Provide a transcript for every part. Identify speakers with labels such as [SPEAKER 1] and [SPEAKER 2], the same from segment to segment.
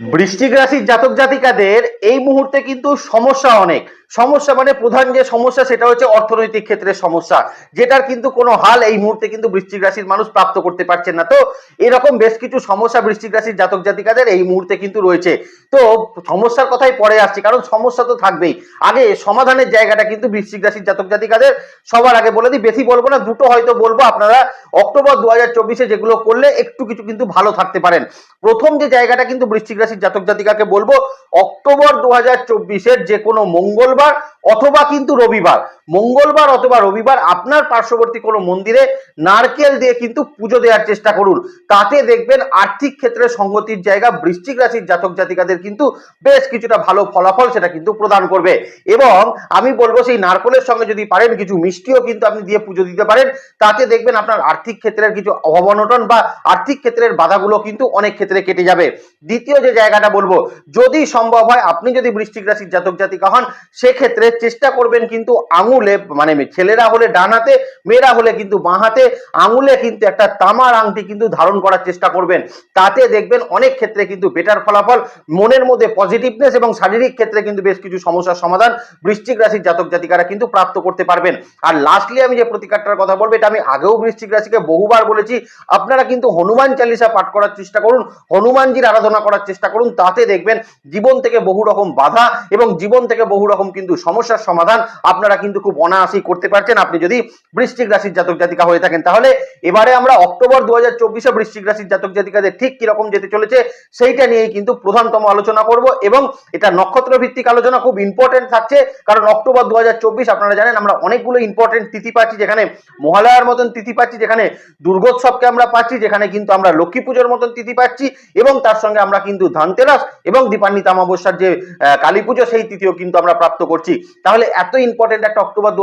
[SPEAKER 1] বৃশ্চিক রাশির জাতক জাতিকাদের এই মুহূর্তে কিন্তু সমস্যা অনেক। সমস্যা মানে প্রধান যে সমস্যা সেটা হচ্ছে অর্থনৈতিক ক্ষেত্রে সমস্যা, যেটার কিন্তু কোনো হাল এই মুহূর্তে কিন্তু বৃশ্চিক রাশির মানুষ প্রাপ্ত করতে পারছেন না। তো এরকম বেশ কিছু সমস্যা বৃশ্চিক রাশির জাতক জাতিকাদের এই মুহূর্তে কিন্তু রয়েছে। তো সমস্যার কথাই পরে আসছি, কারণ সমস্যা তো থাকবেই। আগে সমাধানের জায়গাটা কিন্তু বৃশ্চিক রাশির জাতক জাতিকাদের সবার আগে বলে দিই, বেশি বলব না, দুটো হয়তো বলব, আপনারা অক্টোবর দু হাজার চব্বিশে যেগুলো করলে একটু কিছু কিন্তু ভালো থাকতে পারেন। প্রথম যে জায়গাটা কিন্তু বৃশ্চিক রাশির জাতক জাতিকাকে বলব, অক্টোবর দু হাজার চব্বিশের যে কোনো মঙ্গলবার অথবা কিন্তু রবিবার। মঙ্গলবার অথবা রবিবার আপনার পার্শ্ববর্তী কোনো মন্দিরে নারকেল দিয়ে কিন্তু পুজো দেওয়ার চেষ্টা করুন। তাতে দেখবেন আর্থিক ক্ষেত্রে সংগতির জায়গা, বৃশ্চিক রাশির জাতক জাতিকাদের কিন্তু বেশ কিছুটা ভালো ফলাফল সেটা কিন্তু প্রদান করবে। এবং আমি বলব সেই নারকেলের সঙ্গে যদি পারেন, কিছু মিষ্টিও কিন্তু আপনি দিয়ে পুজো দিতে পারেন। তাতে দেখবেন আপনার আর্থিক ক্ষেত্রের কিছু অবনটন বা আর্থিক ক্ষেত্রের বাধাগুলো কিন্তু অনেক ক্ষেত্রে কেটে যাবে। দ্বিতীয় যে জায়গাটা বলব, যদি সম্ভব হয়, আপনি যদি বৃষ্টিক রাশির জাতক জাতিকা হন, সেক্ষেত্রে চেষ্টা করবেন কিন্তু আঙুলে মানে ছেলেরা হলে ডান হাতে মেয়েরা হলে কিন্তু বাঁ হাতে আঙুলে কিন্তু একটা তামার আংটি কিন্তু ধারণ করার চেষ্টা করবেন। তাতে দেখবেন অনেক ক্ষেত্রে কিন্তু বেটার ফলাফল, মনের মধ্যে পজিটিভনেস এবং শারীরিক ক্ষেত্রে কিন্তু বেশ কিছু সমস্যার সমাধান বৃশ্চিক রাশির জাতক জাতিকারা কিন্তু প্রাপ্ত করতে পারবেন। আর লাস্টলি আমি যে প্রতিকারটার কথা বলব, এটা আমি আগেও বৃশ্চিক রাশিকে বহুবার বলেছি, আপনারা কিন্তু হনুমান চালিসা পাঠ করার চেষ্টা করুন, হনুমানজির আরাধনা করার চেষ্টা করুন, তাতে দেখবেন জীবন থেকে বহু রকম বাধা এবং জীবন থেকে বহু রকম কিন্তু সমস্যার সমাধান আপনারা কিন্তু খুব অনায়াসেই করতে পারছেন। আপনি যদি বৃশ্চিক রাশির জাতক জাতিকা হয়ে থাকেন, তাহলে এবারে আমরা অক্টোবর দু হাজার চব্বিশে বৃশ্চিক রাশির জাতক জাতিকাদের ঠিক কীরকম যেতে চলেছে, সেইটা নিয়েই কিন্তু প্রধানতম আলোচনা করব এবং এটা নক্ষত্র ভিত্তিক আলোচনা খুব ইম্পর্টেন্ট থাকছে, কারণ অক্টোবর দু হাজার চব্বিশ আপনারা জানেন আমরা অনেকগুলো ইম্পর্টেন্ট তিথি পাচ্ছি, যেখানে মহালয়ার মতন তিথি পাচ্ছি, যেখানে দুর্গোৎসবকে আমরা পাচ্ছি, যেখানে কিন্তু আমরা লক্ষ্মী পুজোর মতন তিথি পাচ্ছি এবং তার সঙ্গে আমরা কিন্তু ধানতেরাস এবং দীপান্বিত অমাবস্যার যে কালী পুজো সেই তিথিও কিন্তু আমরা প্রাপ্ত করছি। তাহলে এত ইম্পর্টেন্ট একটা অক্টোবর দু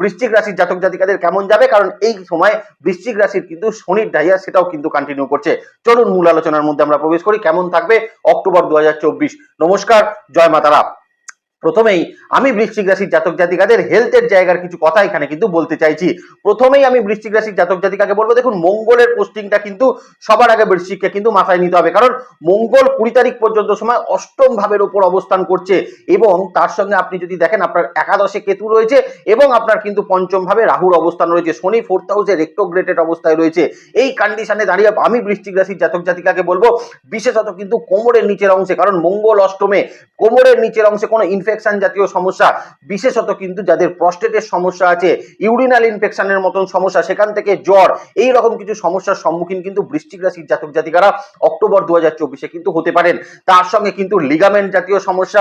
[SPEAKER 1] বৃশ্চিক রাশির জাতক জাতিকাদের কেমন যাবে? কারণ এই সময় বৃশ্চিক রাশির কিন্তু শনির ডাইয়া সেটাও কিন্তু কন্টিনিউ করছে। চলুন মূল আলোচনার মধ্যে আমরা প্রবেশ করি। কেমন থাকবে অক্টোবর দু হাজার চব্বিশ? নমস্কার, জয় মাতারা। প্রথমেই আমি বৃশ্চিক রাশির জাতক জাতিকাদের হেলথের জায়গার কিছু কথা এখানে কিন্তু বলতে চাইছি। প্রথমেই আমি বৃশ্চিক রাশির জাতক জাতিকাকে বলব, দেখুন, মঙ্গলের পোস্টিংটা কিন্তু সবার আগে বৃশ্চিককে কিন্তু মাথায় নিতে হবে। কারণ মঙ্গল কুড়ি তারিখ পর্যন্ত সময় অষ্টম ভাবের উপর অবস্থান করছে এবং তার সঙ্গে আপনি যদি দেখেন, আপনার একাদশে কেতু রয়েছে এবং আপনার কিন্তু পঞ্চম ভাবে রাহুর অবস্থান রয়েছে। শনি ফোর্থ হাউসে রেক্টোগ্রেটেড অবস্থায় রয়েছে। এই কন্ডিশনে দাঁড়িয়ে আমি বৃশ্চিক রাশির জাতক জাতিকাকে বলব, বিশেষত কিন্তু কোমরের নিচের অংশে, কারণ মঙ্গল অষ্টমে কোমরের নিচের অংশে কোনো ইনফেকশন জাতীয় সমস্যা, বিশেষত কিন্তু যাদের প্রস্টেটের সমস্যা আছে, ইউরিনাল ইনফেকশনের মতন সমস্যা, সেখান থেকে জ্বর, এই রকম কিছু সমস্যার সম্মুখীন কিন্তু বৃশ্চিক রাশির জাতক জাতিকারা অক্টোবর দু হাজার চব্বিশে কিন্তু হতে পারেন। তার সঙ্গে কিন্তু লিগামেন্ট জাতীয় সমস্যা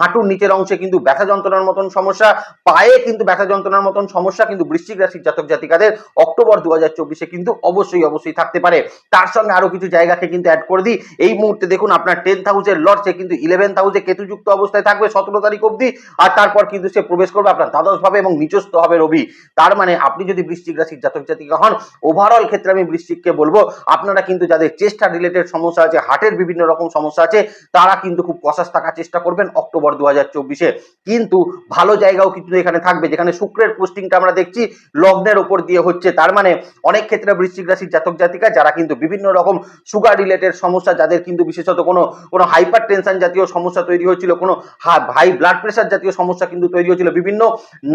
[SPEAKER 1] হাঁটুর নিচের অংশে কিন্তু ব্যথা যন্ত্রণার মতন সমস্যা, পায়ে কিন্তু ব্যথা যন্ত্রণার মতন সমস্যা কিন্তু বৃশ্চিক রাশির জাতক জাতিকাদের অক্টোবর দু চব্বিশে কিন্তু অবশ্যই অবশ্যই থাকতে পারে। তার সঙ্গে আরও কিছু জায়গাকে কিন্তু অ্যাড করে দিই। এই মুহূর্তে দেখুন আপনার টেন্থ হাউসের লর্ড কিন্তু ইলেভেন্থ হাউসে কেতুযুক্ত অবস্থায় থাকবে। সতেরো তারিখ অবধি, আর তারপর কিন্তু সে প্রবেশ করবে আপনার দ্বাদশ ভাবে এবং নিচস্থ হবে রবি। তার মানে আপনি যদি বৃশ্চিক রাশির জাতক জাতিকা হন ওভারঅল ক্ষেত্রে আমি বৃশ্চিককে বলব, আপনারা কিন্তু যাদের চেষ্টা রিলেটেড সমস্যা আছে হার্টের বিভিন্ন রকম সমস্যা আছে, তারা কিন্তু খুব কষাস থাকার চেষ্টা করবেন অক্টোবর দু হাজার চব্বিশে। কিন্তু ভালো জায়গাও কিন্তু এখানে থাকবে, যেখানে শুক্রের পোস্টিংটা আমরা দেখছি, লগ্নের ওপর দিয়ে হচ্ছে। তার মানে অনেক ক্ষেত্রে বৃশ্চিক রাশির জাতক জাতিকা, যারা কিন্তু বিভিন্ন রকম সুগার রিলেটেড সমস্যা, যাদের কিন্তু বিশেষত কোনো কোনো হাইপার টেনশন জাতীয় সমস্যা তৈরি হয়েছিল, কোনো হাই ব্লাড প্রেশার জাতীয় সমস্যা কিন্তু তৈরি হয়েছিল, বিভিন্ন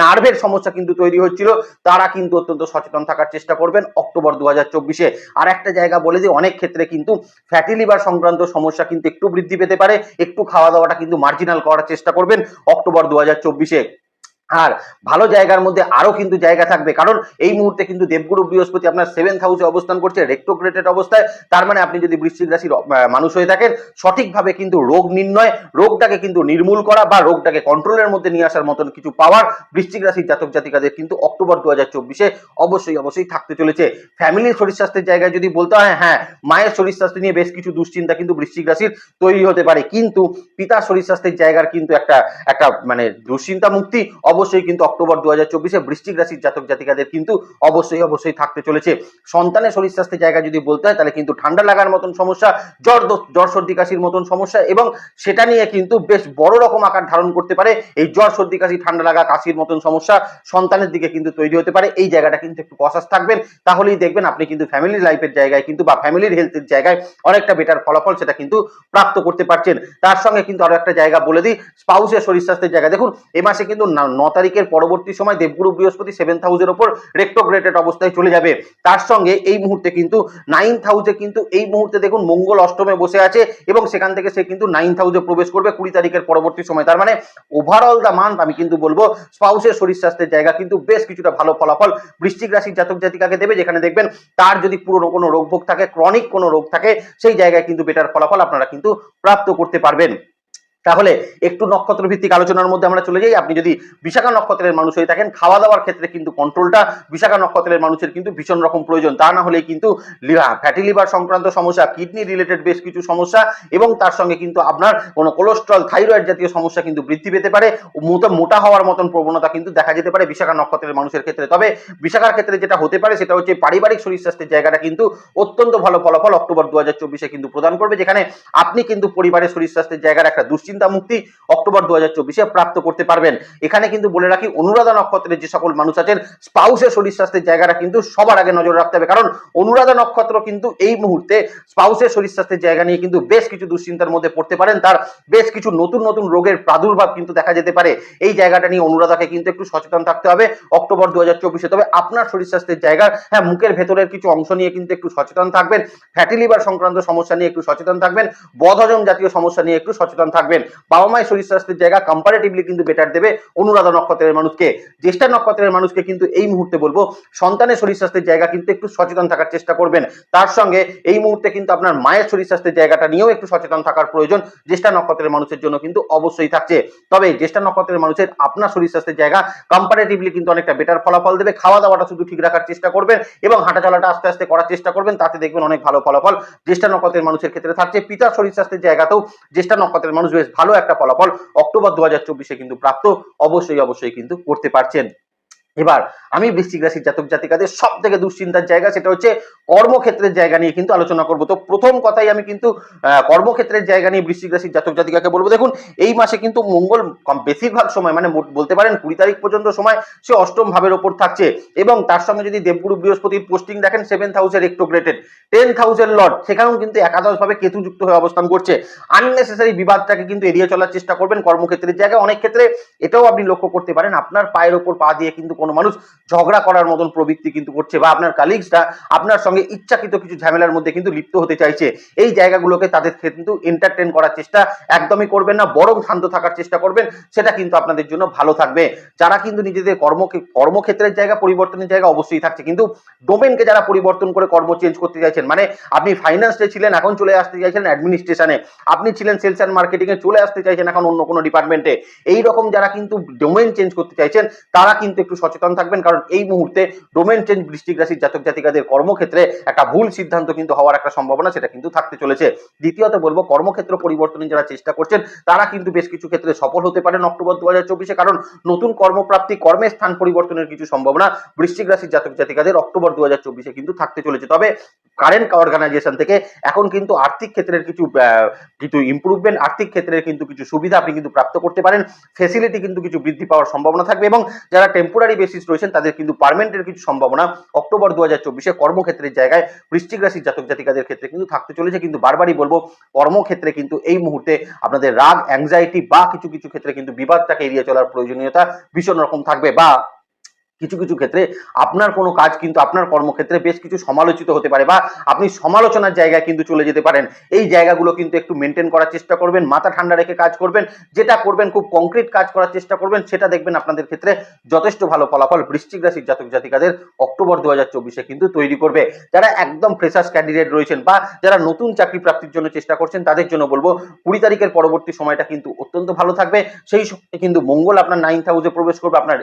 [SPEAKER 1] নার্ভের সমস্যা কিন্তু তৈরি হচ্ছিল, তারা কিন্তু অত্যন্ত সচেতন থাকার চেষ্টা করবেন অক্টোবর দু হাজার চব্বিশে। আর একটা জায়গা বলে যে, অনেক ক্ষেত্রে কিন্তু ফ্যাটি লিভার সংক্রান্ত সমস্যা কিন্তু একটু বৃদ্ধি পেতে পারে, একটু খাওয়া দাওয়াটা কিন্তু মার্জিনাল করার চেষ্টা করবেন অক্টোবর দু হাজার চব্বিশে। আর ভালো জায়গার মধ্যে আরও কিন্তু জায়গা থাকবে। কারণ এই মুহূর্তে কিন্তু দেবগুরু বৃহস্পতি আপনার সেভেন্থ হাউসে অবস্থান করছে রেক্টোগ্রেটেড অবস্থায়। তার মানে আপনি যদি বৃশ্চিক রাশির মানুষ হয়ে থাকেন, সঠিকভাবে কিন্তু রোগ নির্ণয়, রোগটাকে কিন্তু নির্মূল করা বা রোগটাকে কন্ট্রোলের মধ্যে নিয়ে আসার মতন কিছু পাওয়ার বৃশ্চিক রাশির জাতক জাতিকাদের কিন্তু অক্টোবর দু হাজার চব্বিশে অবশ্যই অবশ্যই থাকতে চলেছে। ফ্যামিলির শরীর স্বাস্থ্যের জায়গায় যদি বলতে হয় হ্যাঁ মায়ের শরীর স্বাস্থ্য নিয়ে বেশ কিছু দুশ্চিন্তা কিন্তু বৃশ্চিক রাশির তৈরি হতে পারে। কিন্তু পিতার শরীর স্বাস্থ্যের জায়গার কিন্তু একটা একটা মানে দুশ্চিন্তা মুক্তি অবশ্যই কিন্তু অক্টোবর দু হাজার চব্বিশে বৃশ্চিক রাশির জাতক জাতিকাদের কিন্তু অবশ্যই অবশ্যই থাকতে চলেছে। সন্তানের শরীর স্বাস্থ্যের জায়গা যদি বলতে হয়, তাহলে কিন্তু ঠান্ডা লাগার মতন সমস্যা, জ্বর জ্বর সর্দি কাশির মতন সমস্যা এবং সেটা নিয়ে কিন্তু বেশ বড় রকম আকার ধারণ করতে পারে। এই জ্বর, সর্দি কাশি, ঠান্ডা লাগা, কাশির মতন সমস্যা সন্তানের দিকে কিন্তু তৈরি হতে পারে। এই জায়গাটা কিন্তু একটু কসাস থাকবেন। তাহলেই দেখবেন আপনি কিন্তু ফ্যামিলি লাইফের জায়গায় কিন্তু বা ফ্যামিলির হেলথের জায়গায় অনেকটা বেটার ফলাফল সেটা কিন্তু প্রাপ্ত করতে পারছেন। তার সঙ্গে কিন্তু আরও একটা জায়গা বলে দিই স্পাউসের শরীর স্বাস্থ্যের জায়গা। দেখুন, এ মাসে কিন্তু তারিখের পরবর্তী সময় দেবগুরু বৃহস্পতি সেভেন্থ হাউসের ওপর রেক্টোগ্রেটেড অবস্থায় চলে যাবে। তার সঙ্গে এই মুহূর্তে কিন্তু নাইন্থ হাউসে কিন্তু এই মুহূর্তে দেখুন মঙ্গল অষ্টমে বসে আছে এবং সেখান থেকে সে কিন্তু নাইন্থ হাউসে প্রবেশ করবে কুড়ি তারিখের পরবর্তী সময়। তার মানে ওভারঅল দ্য মান্থ আমি কিন্তু বলব স্পাউসের শরীর স্বাস্থ্যের জায়গা কিন্তু বেশ কিছুটা ভালো ফলাফল বৃষ্টিক রাশির জাতক জাতিকাকে দেবে, যেখানে দেখবেন তার যদি পুরো কোনো রোগ ভোগ থাকে ক্রনিক কোনো রোগ থাকে, সেই জায়গায় কিন্তু বেটার ফলাফল আপনারা কিন্তু প্রাপ্ত করতে পারবেন। তাহলে একটু নক্ষত্র ভিত্তিক আলোচনার মধ্যে আমরা চলে যাই। আপনি যদি বিশাখা নক্ষত্রের মানুষ হয়ে থাকেন খাওয়া দাওয়ার ক্ষেত্রে কিন্তু কন্ট্রোলটা বিশাখা নক্ষত্রের মানুষের কিন্তু ভীষণ রকম প্রয়োজন। তা না হলে কিন্তু ফ্যাটি লিভার সংক্রান্ত সমস্যা কিডনি রিলেটেড বেশ কিছু সমস্যা এবং তার সঙ্গে কিন্তু আপনার কোনো কোলেস্ট্রল থাইরয়েড জাতীয় সমস্যা কিন্তু বৃদ্ধি পেতে পারে। মোটা হওয়ার মতন প্রবণতা কিন্তু দেখা যেতে পারে বিশাখা নক্ষত্রের মানুষের ক্ষেত্রে। তবে বিশাখার ক্ষেত্রে যেটা হতে পারে সেটা হচ্ছে পারিবারিক শরীর স্বাস্থ্যের জায়গাটা কিন্তু অত্যন্ত ভালো ফলাফল অক্টোবর দু হাজার কিন্তু প্রদান করবে, যেখানে আপনি কিন্তু পরিবারের শরীর স্বাস্থ্যের জায়গার একটা দুশ্চিন্তা মুক্তি অক্টোবর দু হাজার চব্বিশে প্রাপ্ত করতে পারবেন। এখানে কিন্তু বলে রাখি, অনুরাধা নক্ষত্রের যে সকল মানুষ আছেন স্পাউসের শরীর স্বাস্থ্যের জায়গাটা কিন্তু সবার আগে নজর রাখতে হবে। কারণ অনুরাধা নক্ষত্র কিন্তু এই মুহূর্তে স্পাউসের শরীর স্বাস্থ্যের জায়গা নিয়ে কিন্তু বেশ কিছু দুশ্চিন্তার মধ্যে পড়তে পারেন। তার বেশ কিছু নতুন নতুন রোগের প্রাদুর্ভাব কিন্তু দেখা যেতে পারে। এই জায়গাটা নিয়ে অনুরাধাকে কিন্তু একটু সচেতন থাকতে হবে অক্টোবর দু হাজার তবে আপনার শরীর স্বাস্থ্যের জায়গার হ্যাঁ মুখের ভেতরের কিছু অংশ নিয়ে কিন্তু একটু সচেতন থাকবেন। ফ্যাটি লিভার সংক্রান্ত সমস্যা নিয়ে একটু সচেতন থাকবেন। বদহজম জাতীয় সমস্যা নিয়ে একটু সচেতন থাকবেন। বাবা মায়ের শরীর স্বাস্থ্যের জায়গা কম্পারেটিভলি কিন্তু বেটার দেবে অনুরাধা নক্ষত্রের মানুষকে। জ্যেষ্ঠা নক্ষত্রের মানুষকে কিন্তু এই মুহূর্তে বলব, সন্তানের শরীর স্বাস্থ্যের জায়গা কিন্তু একটু সচেতন থাকার চেষ্টা করবেন। তার সঙ্গে এই মুহূর্তে কিন্তু আপনার মায়ের শরীর স্বাস্থ্যের জায়গাটা নিয়েও একটু সচেতন থাকার প্রয়োজন। জ্যেষ্ঠা নক্ষত্রের মানুষের জন্য কিন্তু অবশ্যই থাকছে। তবে জ্যেষ্ঠা নক্ষত্রের মানুষের আপনার শরীর স্বাস্থ্যের জায়গা কম্পারেটিভলি কিন্তু অনেকটা বেটার ফলাফল দেবে। খাওয়া দাওয়াটা শুধু ঠিক রাখার চেষ্টা করবেন এবং হাঁটা চলাটা আস্তে আস্তে করার চেষ্টা করবেন, তাতে দেখবেন অনেক ভালো ফলাফল। জ্যেষ্ঠা নক্ষত্রের মানুষের ক্ষেত্রে থাকছে। পিতার শরীর স্বাস্থ্যের জায়গাতেও জ্যেষ্ঠা নক্ষত্রের মানুষ বেশ ভালো একটা ফলাফল অক্টোবর দু হাজার চব্বিশে কিন্তু প্রাপ্ত অবশ্যই অবশ্যই কিন্তু করতে পারছেন। এবার আমি বৃশ্চিক রাশির জাতক জাতিকাদের সব থেকে দুশ্চিন্তার জায়গা সেটা হচ্ছে কর্মক্ষেত্রের জায়গা নিয়ে কিন্তু আলোচনা করব। তো প্রথম কথাই আমি কিন্তু কর্মক্ষেত্রের জায়গা নিয়ে বৃশ্চিক রাশির জাতক জাতিকাকে বলব। দেখুন, এই মাসে কিন্তু মঙ্গল বেশিরভাগ সময় মানে বলতে পারেন কুড়ি তারিখ পর্যন্ত সময় সে অষ্টম ভাবের ওপর থাকছে এবং তার সঙ্গে যদি দেবগুরু বৃহস্পতির পোস্টিং দেখেন সেভেন্থ হাউসের রেক্টোগ্রেটেড টেন হাউসের লর্ড সেখানেও কিন্তু একাদশ ভাবে কেতুযুক্ত হয়ে অবস্থান করছে। আননেসেসারি বিবাদটাকে কিন্তু এড়িয়ে চলার চেষ্টা করবেন কর্মক্ষেত্রের জায়গায়। অনেক ক্ষেত্রে এটাও আপনি লক্ষ্য করতে পারেন, আপনার পায়ের ওপর পা দিয়ে কিন্তু কোনো মানুষ ঝগড়া করার মতন প্রবৃত্তি কিন্তু করছে বা আপনার কালিগসটা আপনার সঙ্গে ইচ্ছাকৃত কিছু ঝামেলার মধ্যে কিন্তু লিপ্ত হতে চাইছে। এই জায়গাগুলোকে তাদের কিন্তু এন্টারটেন করার চেষ্টা একদমই করবেন না, বরং শান্ত থাকার চেষ্টা করবেন, সেটা কিন্তু আপনাদের জন্য ভালো থাকবে। যারা কিন্তু নিজেদের কর্ম কর্মক্ষেত্রের জায়গা, পরিবর্তনের জায়গা অবশ্যই থাকছে। কিন্তু ডোমেনকে যারা পরিবর্তন করে কর্ম চেঞ্জ করতে চাইছেন মানে আপনি ফাইন্যান্সে ছিলেন, এখন চলে আসতে চাইছেন অ্যাডমিনিস্ট্রেশনে আপনি ছিলেন সেলস অ্যান্ড মার্কেটিং এ চলে আসতে চাইছেন এখন অন্য কোনো ডিপার্টমেন্টে এই রকম যারা কিন্তু ডোমেন চেঞ্জ করতে চাইছেন, তারা কিন্তু একটু সচেতন থাকবেন, কারণ এই মুহূর্তে ডোমেন চেঞ্জ বৃষ্টিক রাশির জাতক জাতিকাদের কর্মক্ষেত্রে একটা ভুল সিদ্ধান্ত কিন্তু হওয়ার একটা সম্ভাবনা সেটা কিন্তু থাকতে চলেছে। দ্বিতীয়ত বলব, কর্মক্ষেত্র পরিবর্তনের যারা চেষ্টা করছেন, তারা কিন্তু বেশ কিছু ক্ষেত্রে সফল হতে পারেন অক্টোবর দু হাজার চব্বিশে, কারণ নতুন কর্মপ্রাপ্তি কর্মের স্থান পরিবর্তনের কিছু সম্ভাবনা বৃশ্চিক রাশির জাতক জাতিকাদের অক্টোবর দু হাজার চব্বিশে কিন্তু থাকতে চলেছে। তবে কারেন্ট অর্গানাইজেশন থেকে এখন কিন্তু আর্থিক ক্ষেত্রের কিছু কিছু ইমপ্রুভমেন্ট আর্থিক ক্ষেত্রের কিন্তু কিছু সুবিধা আপনি কিন্তু প্রাপ্ত করতে পারেন। ফেসিলিটি কিন্তু কিছু বৃদ্ধি পাওয়ার সম্ভাবনা থাকবে এবং যারা টেম্পোরারি বেসিস রয়েছেন, তাদের কিন্তু পারমানেন্টের কিছু সম্ভাবনা অক্টোবর দু হাজার চব্বিশে কর্মক্ষেত্রের জায়গায় বৃশ্চিক রাশির জাতক জাতিকাদের ক্ষেত্রে কিন্তু থাকতে চলেছে। কিন্তু বারবারই বলব, কর্মক্ষেত্রে কিন্তু এই মুহূর্তে আপনাদের রাগ অ্যাংজাইটি বা কিছু কিছু ক্ষেত্রে কিন্তু বিবাদটাকে এড়িয়ে চলার প্রয়োজনীয়তা ভীষণ রকম থাকবে বা কিছু কিছু ক্ষেত্রে আপনার কোনো কাজ কিন্তু আপনার কর্মক্ষেত্রে বেশ কিছু সমালোচিত হতে পারে বা আপনি সমালোচনার জায়গায় কিন্তু চলে যেতে পারেন। এই জায়গাগুলো কিন্তু একটু মেনটেন করার চেষ্টা করবেন, মাথা ঠান্ডা রেখে কাজ করবেন, যেটা করবেন খুব কংক্রিট কাজ করার চেষ্টা করবেন, সেটা দেখবেন আপনাদের ক্ষেত্রে যথেষ্ট ভালো ফলাফল বৃশ্চিক রাশির জাতক জাতিকাদের অক্টোবর দু হাজার চব্বিশে কিন্তু তৈরি করবে। যারা একদম ফ্রেশার্স ক্যান্ডিডেট রয়েছেন বা যারা নতুন চাকরি প্রাপ্তির জন্য চেষ্টা করছেন, তাদের জন্য বলব কুড়ি তারিখের পরবর্তী সময়টা কিন্তু অত্যন্ত ভালো থাকবে। সেই কিন্তু মঙ্গল আপনার নাইন্থ হাউসে প্রবেশ করবে, আপনার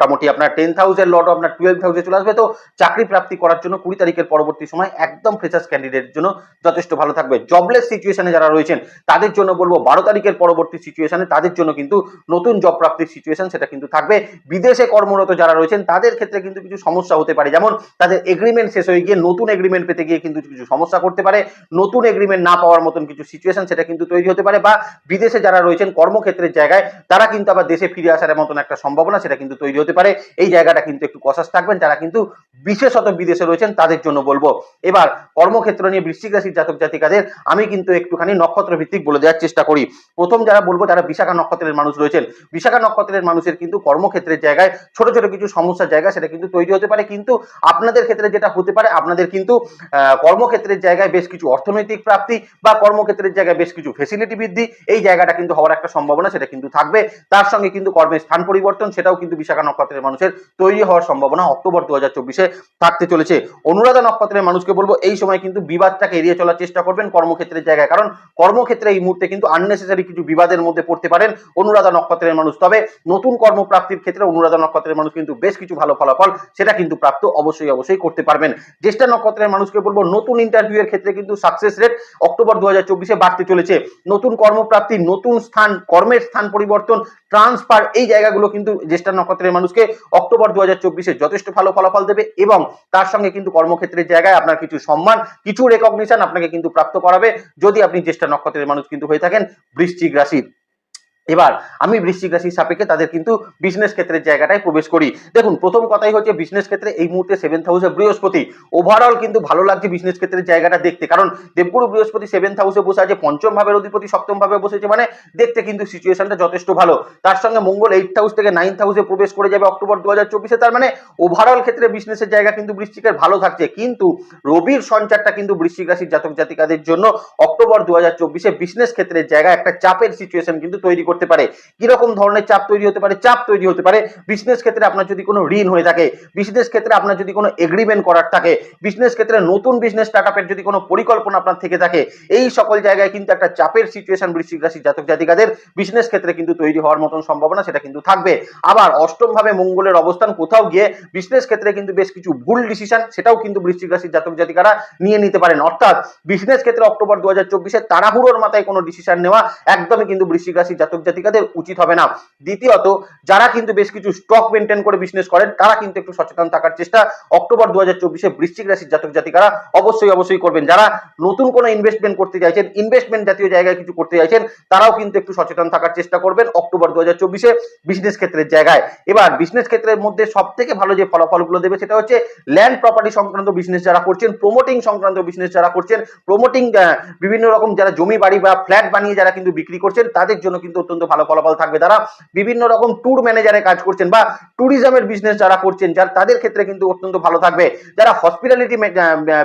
[SPEAKER 1] মোটামুটি আপনার টেন হাউসের লটও আপনার টুয়েলভ হাউসে চলে আসবে। তো চাকরি প্রাপ্তি করার জন্য কুড়ি তারিখের পরবর্তী সময় একদম ফ্রেশার্স ক্যান্ডিডেটের জন্য যথেষ্ট ভালো থাকবে। জবলেস সিচুয়েশনে যারা রয়েছেন, তাদের জন্য বলব বারো তারিখের পরবর্তী সিচুয়েশনে তাদের জন্য কিন্তু নতুন জব প্রাপ্তির সিচুয়েশন সেটা কিন্তু থাকবে। বিদেশে কর্মরত যারা রয়েছেন, তাদের ক্ষেত্রে কিন্তু কিছু সমস্যা হতে পারে। যেমন তাদের এগ্রিমেন্ট শেষ হয়ে গিয়ে নতুন এগ্রিমেন্ট পেতে গিয়ে কিন্তু কিছু সমস্যা করতে পারে। নতুন এগ্রিমেন্ট না পাওয়ার মতন কিছু সিচুয়েশন সেটা কিন্তু তৈরি হতে পারে। বা বিদেশে যারা রয়েছেন, কর্মক্ষেত্রের জায়গায় তারা কিন্তু আবার দেশে ফিরে আসার মতন একটা সম্ভাবনা সেটা কিন্তু তৈরি হতে পারে। এই জায়গাটা কিন্তু একটু কষাস থাকবেন। যারা কিন্তু বিশেষত বিদেশে রয়েছেন, তাদের জন্য বলব। এবার কর্মক্ষেত্র নিয়ে বৃশ্চিক রাশির জাতক জাতিকাদের, আমি কিন্তু একটুখানি নক্ষত্র ভিত্তিক বলে দেওয়ার চেষ্টা করি। প্রথম যারা বলব, যারা বিশাখা নক্ষত্রের মানুষ রয়েছেন, বিশাখা নক্ষত্রের মানুষের কিন্তু কর্মক্ষেত্রের জায়গায় ছোট ছোট কিছু সমস্যার জায়গা সেটা কিন্তু তৈরি হতে পারে। কিন্তু আপনাদের ক্ষেত্রে যেটা হতে পারে, আপনাদের কিন্তু কর্মক্ষেত্রের জায়গায় বেশ কিছু অর্থনৈতিক প্রাপ্তি বা কর্মক্ষেত্রের জায়গায় বেশ কিছু ফেসিলিটি বৃদ্ধি, এই জায়গাটা কিন্তু হওয়ার একটা সম্ভাবনা সেটা কিন্তু থাকবে। তার সঙ্গে কিন্তু কর্মের স্থান পরিবর্তন, সেটাও কিন্তু বিশাখা নক্ষত্রের মানুষের তৈরি হওয়ার সম্ভাবনা অক্টোবর দু হাজার চব্বিশে থাকতে চলেছে। অনুরাধা নক্ষত্রের মানুষকে বলব, এই সময় কিন্তু বিবাদটাকে এড়িয়ে চলার চেষ্টা করবেন কর্মক্ষেত্রের জায়গায়। কারণ কর্মক্ষেত্রে এই মুহূর্তে কিন্তু আননেসেসারি কিছু বিবাদের মধ্যে পড়তে পারেন অনুরাধা নক্ষত্রের মানুষ। তবে নতুন কর্মপ্রাপ্তির ক্ষেত্রে অনুরাধা নক্ষত্রের মানুষ কিন্তু বেশ কিছু ভালো ফলাফল সেটা কিন্তু প্রাপ্ত অবশ্যই অবশ্যই করতে পারবেন। জ্যেষ্ঠা নক্ষত্রের মানুষকে বলব, নতুন ইন্টারভিউ এর ক্ষেত্রে কিন্তু সাকসেস রেট অক্টোবর দু হাজার বাড়তে চলেছে। নতুন কর্মপ্রাপ্তি, নতুন স্থান, কর্মের স্থান পরিবর্তন ট্রান্সফার এই জায়গাগুলো কিন্তু জ্যেষ্ঠা নক্ষত্রের মানুষকে অক্টোবর দু হাজার যথেষ্ট ভালো ফলাফল দেবে এবং তার সঙ্গে কিন্তু কর্মক্ষেত্রের জায়গায় আপনার কিছু সম্মান, কিছু রেকগনিশন আপনাকে কিন্তু প্রাপ্ত করাবে। যদি আপনি জ্যেষ্ঠা নক্ষত্রের মানুষ কিন্তু হয়ে থাকেন, বৃশ্চিক রাশির এবার আমি বৃশ্চিক রাশির সাপেক্ষে তাদের কিন্তু বিজনেস ক্ষেত্রের জায়গাটায় প্রবেশ করি। দেখুন, প্রথম কথাই হচ্ছে বিজনেস ক্ষেত্রে এই মুহূর্তে সেভেন্থ হাউসে বৃহস্পতি। ওভারঅল কিন্তু ভালো লাগছে বিজনেস ক্ষেত্রের জায়গাটা দেখতে। কারণ দেবগুরু বৃহস্পতি সেভেন্থ হাউসে বসে আছে, পঞ্চম ভাবের অধিপতি সপ্তম ভাবে বসেছে মানে দেখতে কিন্তু সিচুয়েশনটা যথেষ্ট ভালো। তার সঙ্গে মঙ্গল এইট হাউস থেকে নাইন্থ হাউসে প্রবেশ করে যাবে অক্টোবর দু হাজার চব্বিশে। তার মানে ওভারঅল ক্ষেত্রে বিজনেসের জায়গা কিন্তু বৃশ্চিকের ভালো থাকছে। কিন্তু রবির সঞ্চারটা কিন্তু বৃশ্চিক রাশির জাতক জাতিকাদের জন্য অক্টোবর দু হাজার চব্বিশে বিজনেস ক্ষেত্রের জায়গা একটা চাপের সিচুয়েশন কিন্তু তৈরি করতে পারে, কীরকম ধরনের চাপ তৈরি হতে পারে, চাপ তৈরি হতে পারে বিজনেস ক্ষেত্রে আপনার যদি কোনো ঋণ হয়ে থাকে বিজনেস ক্ষেত্রে আপনার যদি কোনো এগ্রিমেন্ট করার থাকে বিজনেস ক্ষেত্রে নতুন বিজনেস স্টার্ট যদি কোনো পরিকল্পনা আপনার থেকে থাকে, এই সকল জায়গায় কিন্তু একটা চাপের সিচুয়েশন বৃশ্চিক রাশির জাতক জাতিকাদের বিজনেস ক্ষেত্রে কিন্তু তৈরি হওয়ার মতন সম্ভাবনা সেটা কিন্তু থাকবে। আবার অষ্টম ভাবে মঙ্গলের অবস্থান কোথাও গিয়ে বিজনেস ক্ষেত্রে কিন্তু বেশ কিছু ভুল ডিসিশন সেটাও কিন্তু বৃশ্চিক রাশির জাতক জাতিকারা নিয়ে নিতে পারেন। অর্থাৎ বিজনেস ক্ষেত্রে অক্টোবর দু হাজার চব্বিশে তাড়াহুড়োর মাথায় কোনো ডিসিশন নেওয়া একদমই কিন্তু বৃশ্চিক রাশির জাতক জাতিকাদের উচিত হবে না। দ্বিতীয়ত, যারা কিন্তু বেশ কিছু স্টক মেনটেন করে বিজনেস করেন, তারা কিন্তু একটু সচেতন থাকার চেষ্টা। অক্টোবর দু হাজার চব্বিশে বৃশ্চিক রাশির জাতক জাতিকারা অবশ্যই অবশ্যই করবেন। যারা নতুন কোনো ইনভেস্টমেন্ট করতে চাইছেন ইনভেস্টমেন্ট জাতীয় জায়গায় কিছু করতে চাইছেন, তারাও কিন্তু একটু সচেতন থাকার চেষ্টা করবেন অক্টোবর দু হাজার বিজনেস ক্ষেত্রের জায়গায়। এবার বিজনেস ক্ষেত্রের মধ্যে সব থেকে ভালো যে ফলাফলগুলো দেবে সেটা হচ্ছে ল্যান্ড প্রপার্টি সংক্রান্ত বিজনেস যারা করছেন প্রমোটিং সংক্রান্ত বিজনেস যারা করছেন প্রমোটিং বিভিন্ন রকম যারা জমি বাড়ি বা ফ্ল্যাট বানিয়ে যারা কিন্তু বিক্রি করছেন, তাদের জন্য কিন্তু অত্যন্ত ভালো ফলাফল থাকবে। তারা বিভিন্ন রকম ট্যুর ম্যানেজারে কাজ করছেন বা ট্যুরিজমের বিজনেস যারা করছেন, যার তাদের ক্ষেত্রে কিন্তু অত্যন্ত ভালো থাকবে। যারা হসপিটালিটি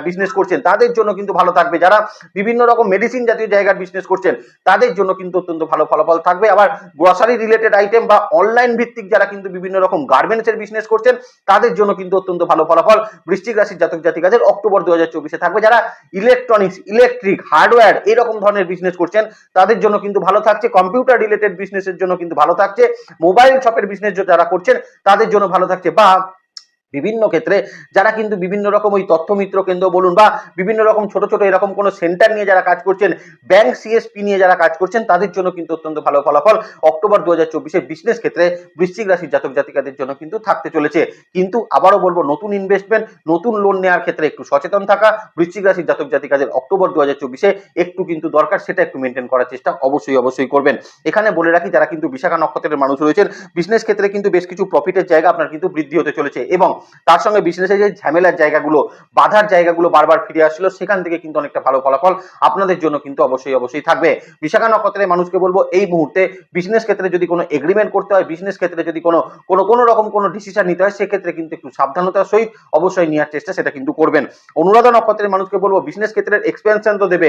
[SPEAKER 1] বিজনেস করছেন, তাদের জন্য কিন্তু ভালো থাকবে। যারা বিভিন্ন রকম মেডিসিন জাতীয় জায়গার বিজনেস করছেন, তাদের জন্য কিন্তু অত্যন্ত ভালো ফলাফল থাকবে। আবার গ্রসারি রিলেটেড আইটেম বা অনলাইন ভিত্তিক যারা কিন্তু বিভিন্ন রকম গার্মেন্টস এর বিজনেস করছেন, তাদের জন্য কিন্তু অত্যন্ত ভালো ফলাফল। বৃশ্চিক রাশির জাতক জাতিকাদের অক্টোবর দু হাজার চব্বিশে থাকবে। যারা ইলেকট্রনিক্স ইলেকট্রিক হার্ডওয়্যার এরকম ধরনের বিজনেস করছেন, তাদের জন্য কিন্তু ভালো থাকছে। কম্পিউটার রিলেটেড বিজনেসের জন্য কিন্তু ভালো থাকছে। মোবাইল শপের বিজনেস যারা করছেন, তাদের জন্য ভালো থাকছে। বা বিভিন্ন ক্ষেত্রে যারা কিন্তু বিভিন্ন রকম ওই তথ্য মিত্র কেন্দ্র বলুন বা বিভিন্ন রকম ছোট ছোট এরকম কোনো সেন্টার নিয়ে যারা কাজ করছেন, ব্যাংক সিএসপি নিয়ে যারা কাজ করছেন, তাদের জন্য কিন্তু অত্যন্ত ভালো ফলাফল। অক্টোবর দু হাজার বিজনেস ক্ষেত্রে বৃশ্চিক রাশির জাতক জাতিকাদের জন্য কিন্তু থাকতে চলেছে। কিন্তু আবারও বলব, নতুন ইনভেস্টমেন্ট নতুন লোন নেওয়ার ক্ষেত্রে একটু সচেতন থাকা, বৃশ্চিক রাশির জাতক জাতিকাদের অক্টোবর দু হাজার একটু কিন্তু দরকার, সেটা একটু মেনটেন করার চেষ্টা অবশ্যই অবশ্যই করবেন। এখানে বলে রাখি, যারা কিন্তু বিশাখা নক্ষত্রের মানুষ রয়েছেন বিজনেস ক্ষেত্রে কিন্তু বেশ কিছু প্রফিটের জায়গা আপনার কিন্তু বৃদ্ধি হতে চলেছে এবং তার সঙ্গে বিজনেসের যে ঝামেলার জায়গাগুলো, বাধার জায়গাগুলো বারবার ফিরে আসছিল সেখান থেকে কিন্তু অনেকটা ভালো ফলাফল আপনাদের জন্য কিন্তু অবশ্যই অবশ্যই থাকবে। বিশাখা নক্ষত্রের মানুষকে বলব, এই মুহূর্তে বিজনেস ক্ষেত্রে যদি কোনো এগ্রিমেন্ট করতে হয় বিজনেস ক্ষেত্রে যদি কোনো কোনো কোনো রকম কোনো ডিসিশন নিতে হয়, সেক্ষেত্রে কিন্তু একটু সাবধানতার সহিত অবশ্যই নেওয়ার চেষ্টা সেটা কিন্তু করবেন। অনুরাধা নক্ষত্রের মানুষকে বলব বিজনেস ক্ষেত্রের এক্সপেনশন তো দেবে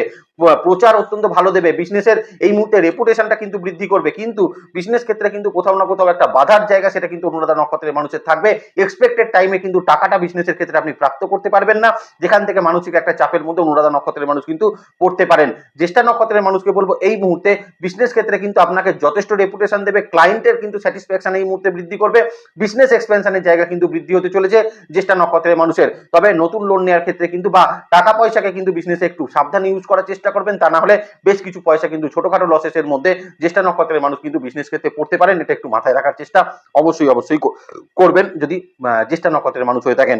[SPEAKER 1] প্রচার অত্যন্ত ভালো দেবে বিজনেসের এই মুহূর্তে রেপুটেশনটা কিন্তু বৃদ্ধি করবে, কিন্তু বিজনেস ক্ষেত্রে কিন্তু কোথাও না কোথাও একটা বাধার জায়গা সেটা কিন্তু অনুরাধা নক্ষত্রের মানুষের থাকবে এক্সপেক্টেড টাইমে কিন্তু টাকাটা বিজনেসের ক্ষেত্রে আপনি প্রাপ্ত করতে পারবেন না। যেখান থেকে মানসিক একটা চাপের মধ্যে অনুরাধা নক্ষত্রের মানুষ কিন্তু পড়তে পারেন। জ্যেষ্ঠা নক্ষত্রের মানুষকে বলব, এই মুহূর্তে বিজনেস ক্ষেত্রে কিন্তু আপনাকে যথেষ্ট রেপুটেশন দেবে ক্লায়েন্টের কিন্তু স্যাটিসফ্যাকশন এই মুহূর্তে বৃদ্ধি করবে। বিজনেস এক্সপেনশনের জায়গা কিন্তু বৃদ্ধি হতে চলেছে জ্যেষ্ঠা নক্ষত্রের মানুষের। তবে নতুন লোন নেওয়ার ক্ষেত্রে কিন্তু বা টাকা পয়সাকে কিন্তু বিজনেসে একটু সাবধানে ইউজ করার চেষ্টা করবেন, তা না হলে বেশ কিছু পয়সা কিন্তু ছোটখাটো লসেসের মধ্যে জ্যেষ্ঠা নক্ষত্রের মানুষ কিন্তু বিজনেস ক্ষেত্রে পড়তে পারেন, এটা একটু মাথায় রাখার চেষ্টা অবশ্যই অবশ্যই করবেন। যদি নক্ষত্রের মানুষ হয়ে থাকেন।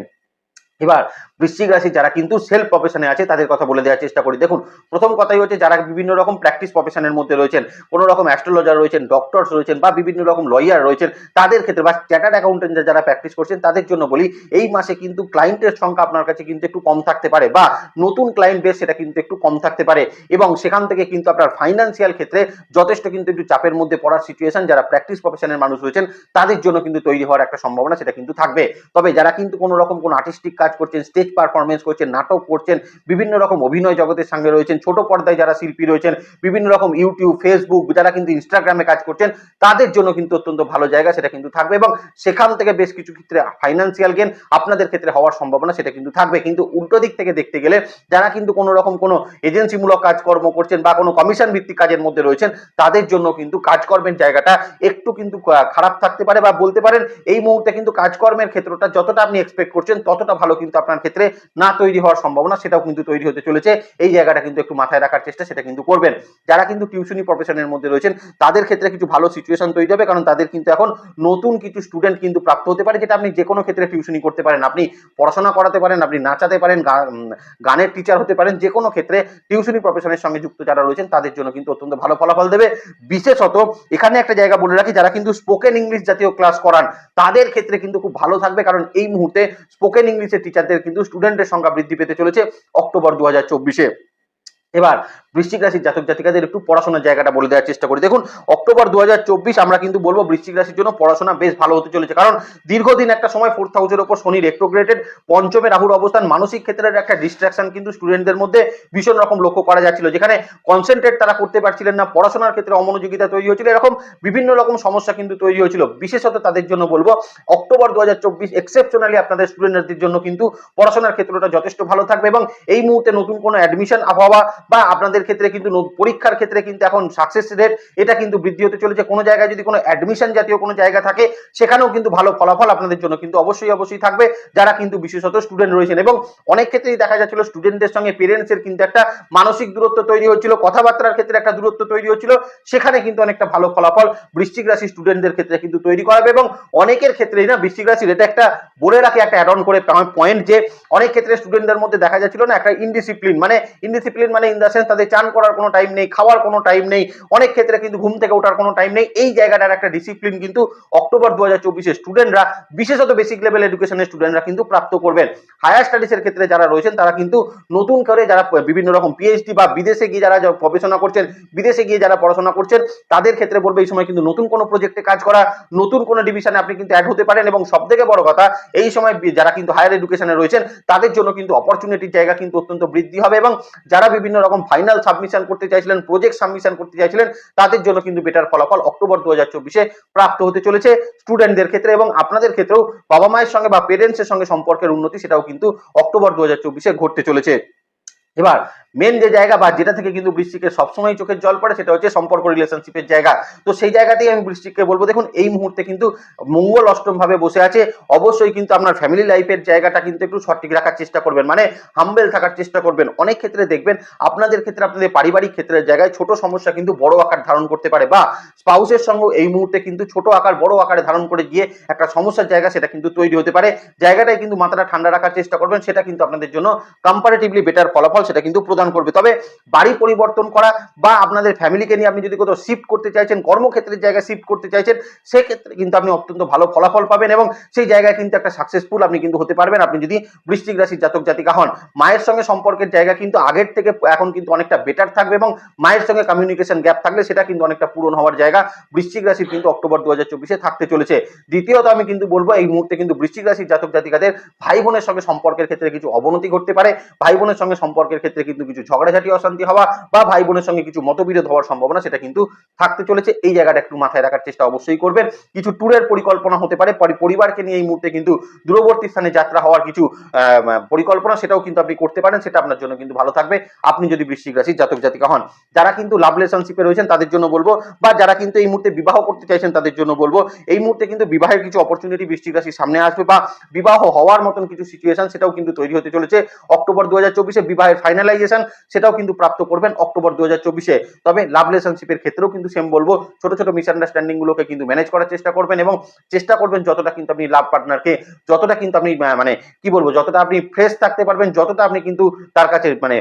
[SPEAKER 1] এবার বৃশ্চিক রাশি যারা কিন্তু সেলফ প্রফেশনে আছে, তাদের কথা বলে দেওয়ার চেষ্টা করি। দেখুন, প্রথম কথাই হচ্ছে যারা বিভিন্ন রকম প্র্যাকটিস প্রফেশনের মধ্যে রয়েছেন, কোনো রকম অ্যাস্ট্রোলজার রয়েছেন ডক্টরস রয়েছেন বা বিভিন্ন রকম লয়ার রয়েছেন, তাদের ক্ষেত্রে বা চার্টার্ড অ্যাকাউন্টেন্ট যারা প্র্যাকটিস করছেন, তাদের জন্য বলি, এই মাসে কিন্তু ক্লায়েন্টের সংখ্যা আপনার কাছে কিন্তু একটু কম থাকতে পারে বা নতুন ক্লায়েন্ট বেস সেটা কিন্তু একটু কম থাকতে পারে এবং সেখান থেকে কিন্তু আপনার ফাইন্যান্সিয়াল ক্ষেত্রে যথেষ্ট কিন্তু একটু চাপের মধ্যে পড়ার সিচুয়েশন যারা প্র্যাকটিস প্রফেশনের মানুষ রয়েছেন, তাদের জন্য কিন্তু তৈরি হওয়ার একটা সম্ভাবনা সেটা কিন্তু থাকবে। তবে যারা কিন্তু কোনো রকম কোনো আর্টিস্টিক করছেন স্টেজ পারফরমেন্স করছেন, নাটক করছেন, বিভিন্ন রকম অভিনয় জগতের সঙ্গে রয়েছেন, ছোট পর্দায় যারা শিল্পী রয়েছেন, বিভিন্ন রকম ইউটিউব ফেসবুক যারা কিন্তু ইনস্টাগ্রামে কাজ করছেন, তাদের জন্য কিন্তু অত্যন্ত ভালো জায়গা সেটা কিন্তু থাকবে এবং সেখান থেকে বেশ কিছু ক্ষেত্রে ফাইন্যান্সিয়াল গেন আপনাদের ক্ষেত্রে হওয়ার সম্ভাবনা সেটা কিন্তু থাকবে। কিন্তু উল্টো দিক থেকে দেখতে গেলে যারা কিন্তু কোনো রকম কোনো এজেন্সিমূলক কাজকর্ম করছেন বা কোনো কমিশন ভিত্তিক কাজের মধ্যে রয়েছেন, তাদের জন্য কিন্তু কাজকর্মের জায়গাটা একটু কিন্তু খারাপ থাকতে পারে বা বলতে পারেন এই মুহূর্তে কিন্তু কাজকর্মের ক্ষেত্রটা যতটা আপনি এক্সপেক্ট করছেন, ততটা ভালো কিন্তু আপনার ক্ষেত্রে না তৈরি হওয়ার সম্ভাবনা, সেটাও কিন্তু তৈরি হতে চলেছে। এই জায়গাটা কিন্তু একটু মাথায় রাখার চেষ্টা সেটা কিন্তু করবেন। যারা কিন্তু টিউশনি প্রফেশনের মধ্যে রয়েছেন, তাদের ক্ষেত্রে কিছু ভালো সিচুয়েশন তৈরি হবে, কারণ তাদের কিন্তু এখন নতুন কিছু স্টুডেন্ট কিন্তু প্রাপ্ত হতে পারে, যেটা আপনি যে কোনো ক্ষেত্রে টিউশনি করতে পারেন। আপনি পড়াশোনা করাতে পারেন, আপনি নাচাতে পারেন গানের টিচার হতে পারেন যে কোনো ক্ষেত্রে টিউশনি প্রফেশনের সঙ্গে যুক্ত যারা রয়েছেন, তাদের জন্য কিন্তু অত্যন্ত ভালো ফলাফল দেবে। বিশেষত এখানে একটা জায়গা বলে রাখি, যারা কিন্তু স্পোকেন ইংলিশ জাতীয় ক্লাস করান, তাদের ক্ষেত্রে কিন্তু খুব ভালো থাকবে, কারণ এই মুহূর্তে স্পোকেন ইংলিশের টিচারদের কিন্তু স্টুডেন্টের সংখ্যা বৃদ্ধি পেতে চলেছে অক্টোবর দু হাজার চব্বিশে। এবার বৃশ্চিক রাশির জাতক জাতিকাদের একটু পড়াশোনার জায়গাটা বলে দেওয়ার চেষ্টা করি। দেখুন, অক্টোবর দু হাজার চব্বিশ আমরা কিন্তু বলব বৃশ্চিক রাশির জন্য পড়াশোনা বেশ ভালো হতে চলেছে। কারণ দীর্ঘদিন একটা সময় ফোর্থ হাউসের ওপর শনি রেট্রোগ্রেটেড পঞ্চমে রাহুর অবস্থান, মানসিক ক্ষেত্রের একটা ডিস্ট্রাকশন কিন্তু স্টুডেন্টদের মধ্যে ভীষণ রকম লক্ষ্য করা যাচ্ছিল। যেখানে কনসেন্ট্রেট তারা করতে পারছিলেন না, পড়াশোনার ক্ষেত্রে অমনোযোগিতা তৈরি হয়েছিল এরকম বিভিন্ন রকম সমস্যা কিন্তু তৈরি হয়েছিল বিশেষত তাদের জন্য বলব, অক্টোবর দু হাজার চব্বিশ এক্সেপশনালি আপনাদের স্টুডেন্টদের জন্য কিন্তু পড়াশোনার ক্ষেত্রটা যথেষ্ট ভালো থাকবে এবং এই মুহূর্তে নতুন কোনো অ্যাডমিশন আবহাওয়া বা আপনাদের ক্ষেত্রে কিন্তু পরীক্ষার ক্ষেত্রে কিন্তু এখন সাকসেস রেট এটা কিন্তু বৃদ্ধি হতে চলেছে। কোনো জায়গায় যদি কোনো অ্যাডমিশন জাতীয় কোনো জায়গা থাকে, সেখানেও কিন্তু ভালো ফলাফল আপনাদের জন্য কিন্তু অবশ্যই অবশ্যই থাকবে। যারা কিন্তু বিশেষত স্টুডেন্ট রয়েছেন এবং অনেক ক্ষেত্রেই দেখা যাচ্ছিল স্টুডেন্টদের সঙ্গে পেরেন্টসের কিন্তু একটা মানসিক দূরত্ব তৈরি হচ্ছিল, কথাবার্তার ক্ষেত্রে একটা দূরত্ব তৈরি হচ্ছিল, সেখানে কিন্তু অনেকটা ভালো ফলাফল বৃশ্চিক রাশি স্টুডেন্টদের ক্ষেত্রে কিন্তু তৈরি করাবে এবং অনেকের ক্ষেত্রেই না বৃশ্চিক রাশির এটা একটা বলে রাখি, একটা অ্যাড অন করে পয়েন্ট যে অনেক ক্ষেত্রে স্টুডেন্টদের মধ্যে দেখা যাচ্ছিল না একটা ইনডিসিপ্লিন মানে ইনডিসিপ্লিন মানে ইন দ্য সেন্স তাদের চান করার কোনো টাইম নেই, খাওয়ার কোনো টাইম নেই, অনেক ক্ষেত্রে কিন্তু ঘুম থেকে ওঠার কোনো টাইম নেই। এই জায়গাটার একটা ডিসিপ্লিন কিন্তু অক্টোবর দু হাজার চব্বিশে স্টুডেন্টরা বিশেষত বেসিক লেভেল এডুকেশনের স্টুডেন্টরা কিন্তু প্রাপ্ত করবেন। হায়ার স্টাডিজের ক্ষেত্রে যারা রয়েছেন, তারা কিন্তু নতুন করে যারা বিভিন্ন রকম পিএইচডি বা বিদেশে গিয়ে যারা গবেষণা করছেন, বিদেশে গিয়ে যারা পড়াশোনা করছেন, তাদের ক্ষেত্রে বলব এই সময় কিন্তু নতুন কোনো প্রজেক্টে কাজ করা, নতুন কোনো ডিভিশনে আপনি কিন্তু অ্যাড হতে পারেন এবং সব থেকে বড় কথা, এই সময় যারা কিন্তু হায়ার এডুকেশনে রয়েছেন, তাদের জন্য কিন্তু অপরচুনিটির জায়গা কিন্তু অত্যন্ত বৃদ্ধি হবে এবং যারা বিভিন্ন রকম ফাইনাল সাবমিশন করতে চাইছিলেন প্রজেক্ট সাবমিশন করতে চাইছিলেন, তাদের জন্য কিন্তু বেটার ফলাফল অক্টোবর দু হাজার চব্বিশে প্রাপ্ত হতে চলেছে স্টুডেন্টদের ক্ষেত্রে এবং আপনাদের ক্ষেত্রেও বাবা মায়ের সঙ্গে বা পেরেন্টসের সঙ্গে সম্পর্কের উন্নতি সেটাও কিন্তু অক্টোবর দু হাজার চব্বিশে ঘটতে চলেছে। এবার মেন যে জায়গা বা যেটা থেকে কিন্তু বৃষ্টিকে সবসময় চোখের জল পড়ে, সেটা হচ্ছে সম্পর্ক রিলেশনশিপের জায়গা। তো সেই জায়গাতেই আমি বৃষ্টিকে বলব। দেখুন, এই মুহূর্তে কিন্তু মঙ্গল অষ্টম ভাবে বসে আছে। অবশ্যই কিন্তু আপনার ফ্যামিলি লাইফের জায়গাটা কিন্তু একটু সঠিক রাখার চেষ্টা করবেন। মানে হাম্বেল থাকার চেষ্টা করবেন। অনেক ক্ষেত্রে দেখবেন, আপনাদের ক্ষেত্রে, আপনাদের পারিবারিক ক্ষেত্রের জায়গায় ছোট সমস্যা কিন্তু বড় আকার ধারণ করতে পারে বা স্পাউসের সঙ্গে এই মুহূর্তে কিন্তু ছোট আকার, বড় আকারে ধারণ করে গিয়ে একটা সমস্যার জায়গা সেটা কিন্তু তৈরি হতে পারে। জায়গাটায় কিন্তু মাথাটা ঠান্ডা রাখার চেষ্টা করবেন। সেটা কিন্তু আপনাদের জন্য কম্পারেটিভলি বেটার ফলাফল, সেটা কিন্তু প্রদান করবে। তবে বাড়ি পরিবর্তন করা বা আপনাদের ফ্যামিলিকে নিয়ে আপনি যদি কোথাও শিফট করতে চাইছেন, কর্মক্ষেত্রের জায়গায় শিফট করতে চাইছেন, সেক্ষেত্রে কিন্তু আপনি অত্যন্ত ভালো ফলাফল পাবেন এবং সেই জায়গায় কিন্তু একটা সাকসেসফুল আপনি কিন্তু হতে পারবেন। আপনি যদি বৃষ্টিক রাশির জাতক জাতিকা হন, মায়ের সঙ্গে সম্পর্কের জায়গা কিন্তু আগের থেকে এখন কিন্তু অনেকটা বেটার থাকবে এবং মায়ের সঙ্গে কমিউনিকেশন গ্যাপ থাকলে সেটা কিন্তু অনেকটা পূরণ হওয়ার জায়গা বৃশ্চিক রাশির কিন্তু অক্টোবর দু হাজার থাকতে চলেছে। দ্বিতীয়ত আমি কিন্তু বলব, এই মুহূর্তে কিন্তু বৃশ্চিক রাশির জাতক জাতিকাদের ভাই বোনের সঙ্গে সম্পর্কের ক্ষেত্রে কিছু অবনতি ঘটতে পারে। ভাই বোনের সঙ্গে সম্পর্কের ক্ষেত্রে কিন্তু কিছু কিছু ঝগড়াঝাটি, অশান্তি হওয়া বা ভাই বোনের সঙ্গে কিছু মতবিরোধ হওয়ার সম্ভাবনা সেটা কিন্তু থাকতে চলেছে। এই জায়গাটা একটু মাথায় রাখার চেষ্টা অবশ্যই করবেন। কিছু ট্যুরের পরিকল্পনা হতে পারে। পরি- পরিবারকে নিয়ে এই মুহূর্তে কিন্তু দূরবর্তী স্থানে যাত্রা হওয়ার কিছু পরিকল্পনা সেটাও কিন্তু আপনি করতে পারেন। সেটা আপনার জন্য কিন্তু ভালো থাকবে। আপনি যদি বৃশ্চিক রাশির জাতক, জাতিকা হন, যারা কিন্তু লাভ রিলেশনশিপে রয়েছেন, তাদের জন্য বলব বা যারা কিন্তু এই মুহূর্তে বিবাহ করতে চাইছেন, তাদের জন্য বলব, এই মুহূর্তে কিন্তু বিবাহের কিছু অপরচুনিটি বৃশ্চিক রাশির সামনে আসবে বা বিবাহ হওয়ার মতন কিছু সিচুয়েশন সেটাও কিন্তু তৈরি হতে চলেছে। অক্টোবর দু হাজার চব্বিশে বিবাহের ফাইনালাইজেশন সেটাও কিন্তু প্রাপ্ত করবেন অক্টোবর দু চব্বিশে। তবে লাভ রিলেশনশিপের ক্ষেত্রেও কিন্তু সেম বলব, ছোট ছোট মিসআন্ডারস্ট্যান্ডিং গুলোকে কিন্তু ম্যানেজ করার চেষ্টা করবেন এবং চেষ্টা করবেন যতটা কিন্তু আপনি লাভ পার্টনারকে যতটা কিন্তু আপনি মানে কি বলব, যতটা আপনি ফ্রেশ থাকতে পারবেন, যতটা আপনি কিন্তু তার কাছে মানে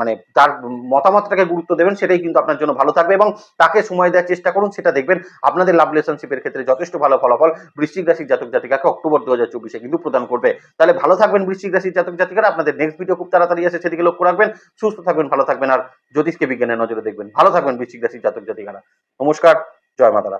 [SPEAKER 1] মানে তার মতামতটাকে গুরুত্ব দেবেন, সেটাই কিন্তু আপনার জন্য ভালো থাকবে এবং তাকে সময় দেওয়ার চেষ্টা করুন, সেটা দেখবেন আপনাদের লাভ রিলেশনশিপের ক্ষেত্রে যথেষ্ট ভালো ফলাফল বৃশ্চিক রাশির জাতক জাতিকাকে অক্টোবর দু হাজার কিন্তু প্রদান করবে। তাহলে ভালো থাকবেন বৃশ্চিক রাশির জাতক জাতিকারা, আপনাদের নেক্সট ভিডিও খুব তাড়াতাড়ি আসে সেদিকে লক্ষ্য রাখবেন, সুস্থ থাকবেন, ভালো থাকবেন। আর জ্যোতিষকে বিজ্ঞানের নজরে দেখবেন। ভালো থাকবেন বৃশ্চিক রাশির জাতক জাতিকারা নমস্কার, জয় মাতারা।